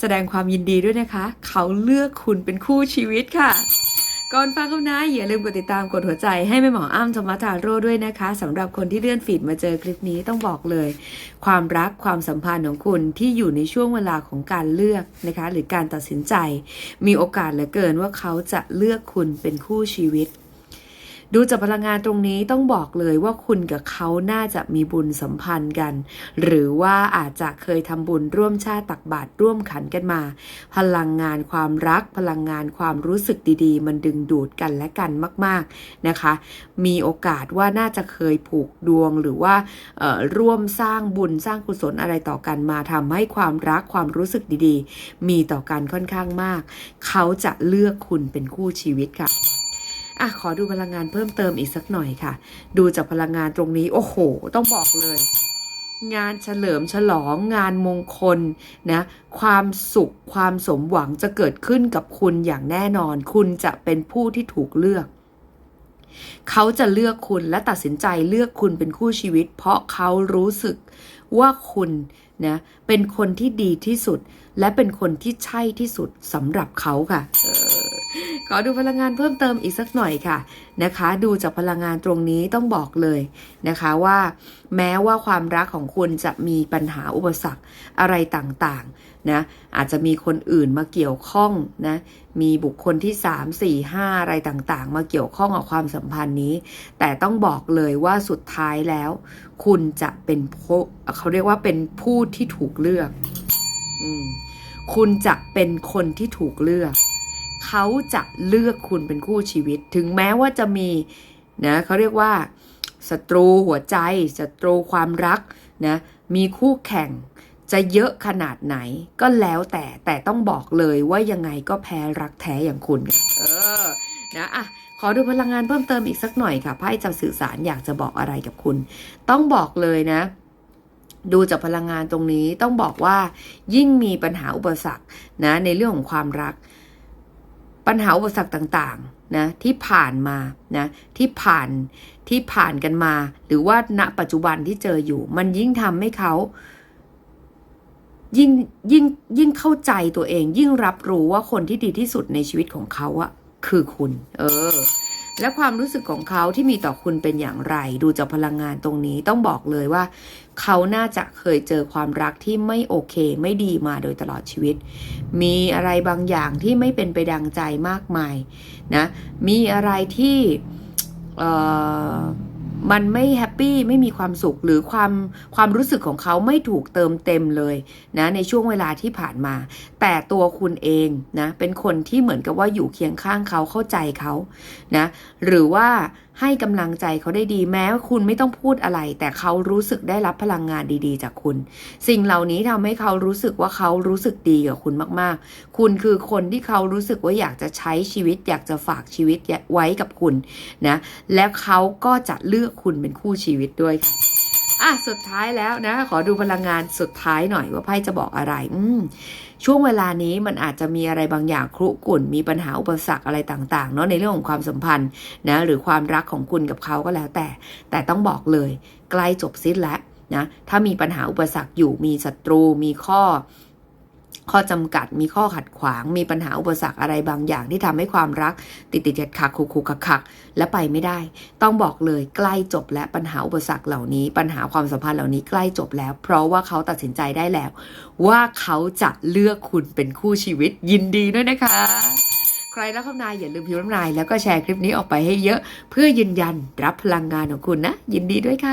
แสดงความยินดีด้วยนะคะ เขาเลือกคุณเป็นคู่ชีวิตค่ะ ก่อนฟังคำนะอย่าลืมกดติดตามกดหัวใจให้แม่หมออ้ำธรรมทาโร่ด้วยนะคะสำหรับคนที่เลื่อนฟีดมาเจอคลิปนี้ต้องบอกเลย ความรักความสัมพันธ์ของคุณที่อยู่ในช่วงเวลาของการเลือกนะคะ หรือการตัดสินใจ มีโอกาสเหลือเกินว่าเขาจะเลือกคุณเป็นคู่ชีวิต ดูจากพลังงานตรงนี้ต้องบอกเลยว่าคุณกับเขาน่าจะมีบุญสัมพันธ์กัน หรือว่าอาจจะเคยทำบุญร่วมชาติตักบาตรร่วมขันกันมา พลังงานความรัก พลังงานความรู้สึกดีๆ มันดึงดูดกันและกันมาก ๆนะคะ มีโอกาสว่าน่าจะเคยผูกดวงหรือว่าร่วมสร้างบุญสร้างกุศลอะไรต่อกันมาทำให้ความรักความรู้สึกดีๆ มีต่อกันค่อนข้างมาก เขาจะเลือกคุณเป็นคู่ชีวิตค่ะ อะขอดูพลังงานเพิ่มเติมอีกสักหน่อยค่ะ ดูจากพลังงานตรงนี้ โอ้โห ต้องบอกเลย งานเฉลิมฉลอง งานมงคลนะความสุขความสมหวังจะเกิดขึ้นกับคุณอย่างแน่นอน คุณจะเป็นผู้ที่ถูกเลือกเขาจะเลือกคุณและตัดสินใจเลือกคุณเป็นคู่ชีวิต เพราะเขารู้สึกว่าคุณนะเป็นคนที่ดีที่สุด และเป็นคนที่ใช่ที่สุดสำหรับเขาค่ะ ขอดูพลังงานเพิ่มเติมอีกสักหน่อยค่ะนะคะ ดูจากพลังงานตรงนี้ต้องบอกเลยนะคะว่า แม้ว่าความรักของคุณจะมีปัญหาอุปสรรคอะไรต่างๆนะอาจจะมีคนอื่นมาเกี่ยวข้องนะมีบุคคลที่ 3 4 5 อะไรต่างๆ มาเกี่ยวข้องกับความสัมพันธ์นี้ แต่ต้องบอกเลยว่าสุดท้ายแล้ว คุณจะเป็นเขาเรียกว่าเป็นผู้ที่ถูกเลือกอคุณจะเป็นคนที่ถูกเลือก เขาจะเลือกคุณเป็นคู่ชีวิต ถึงแม้ว่าจะมีนะเขาเรียกว่าศัตรูหัวใจศัตรูความรักนะมีคู่แข่งจะเยอะขนาดไหนก็แล้วแต่แต่ต้องบอกเลยว่ายังไงก็แพ้รักแท้อย่างคุณค่ะเออนะอะขอดูพลังงานเพิ่มเติมอีกสักหน่อยค่ะไพ่จะสื่อสารอยากจะบอกอะไรกับคุณ ต้องบอกเลยนะ ดูจากพลังงานตรงนี้ต้องบอกว่า ยิ่งมีปัญหาอุปสรรคนะในเรื่องของความรัก ปัญหาอุปสรรคต่างๆนะที่ผ่านมานะที่ผ่านที่ผ่านกันมา หรือว่าณปัจจุบันที่เจออยู่ มันยิ่งทำให้เขา ยิ่งยิ่งยิ่งเข้าใจตัวเอง ยิ่งรับรู้ว่าคนที่ดีที่สุดในชีวิตของเขาอะคือคุณ เออ และความรู้สึกของเขาที่มีต่อคุณเป็นอย่างไร ดูจากพลังงานตรงนี้ต้องบอกเลยว่า เขาน่าจะเคยเจอความรักที่ไม่โอเค ไม่ดีมาโดยตลอดชีวิต มีอะไรบางอย่างที่ไม่เป็นไปดังใจมากมายนะ มีอะไรที่เอ่อ มันไม่แฮปปี้ไม่มีความสุขหรือความความรู้สึกของเขาไม่ถูกเติมเต็มเลยนะในช่วงเวลาที่ผ่านมา แต่ตัวคุณเองนะเป็นคนที่เหมือนกับว่าอยู่เคียงข้างเขาเข้าใจเขานะหรือว่า ให้กำลังใจเขาได้ดีแม้ว่าคุณไม่ต้องพูดอะไร แต่เขารู้สึกได้รับพลังงานดีๆ จากคุณ สิ่งเหล่านี้ทำให้เขารู้สึกว่าเขารู้สึกดีกับคุณมากๆ คุณคือคนที่เขารู้สึกว่าอยากจะใช้ชีวิต อยากจะฝากชีวิตไว้กับคุณนะแล้วเขาก็จะเลือกคุณเป็นคู่ชีวิตด้วย อะสุดท้ายแล้วนะ ขอดูพลังงานสุดท้ายหน่อยว่าไพ่จะบอกอะไร อืมช่วงเวลานี้มันอาจจะมีอะไรบางอย่างครุกุ่น มีปัญหาอุปสรรคอะไรต่างๆ เนาะในเรื่องของความสัมพันธ์นะ หรือความรักของคุณกับเขาก็แล้วแต่ แต่ต้องบอกเลย ใกล้จบสิ้นแล้วนะถ้ามีปัญหาอุปสรรคอยู่มีศัตรูมีข้อ ข้อจำกัด มีข้อขัดขวาง มีปัญหาอุปสรรคอะไรบางอย่างที่ทำให้ความรัก ติดติดขัดขัดคุกคุกขักขักและไปไม่ได้ ต้องบอกเลยใกล้จบและปัญหาอุปสรรคเหล่านี้ ปัญหาความสัมพันธ์เหล่านี้ใกล้จบแล้ว เพราะว่าเขาตัดสินใจได้แล้ว ว่าเขาจะเลือกคุณเป็นคู่ชีวิตยินดีด้วยนะคะใครรับคำนายอย่าลืมพิมพ์น้ำนายแล้วก็แชร์คลิปนี้ออกไปให้เยอะ เพื่อยืนยันรับพลังงานของคุณนะ ยินดีด้วยค่ะ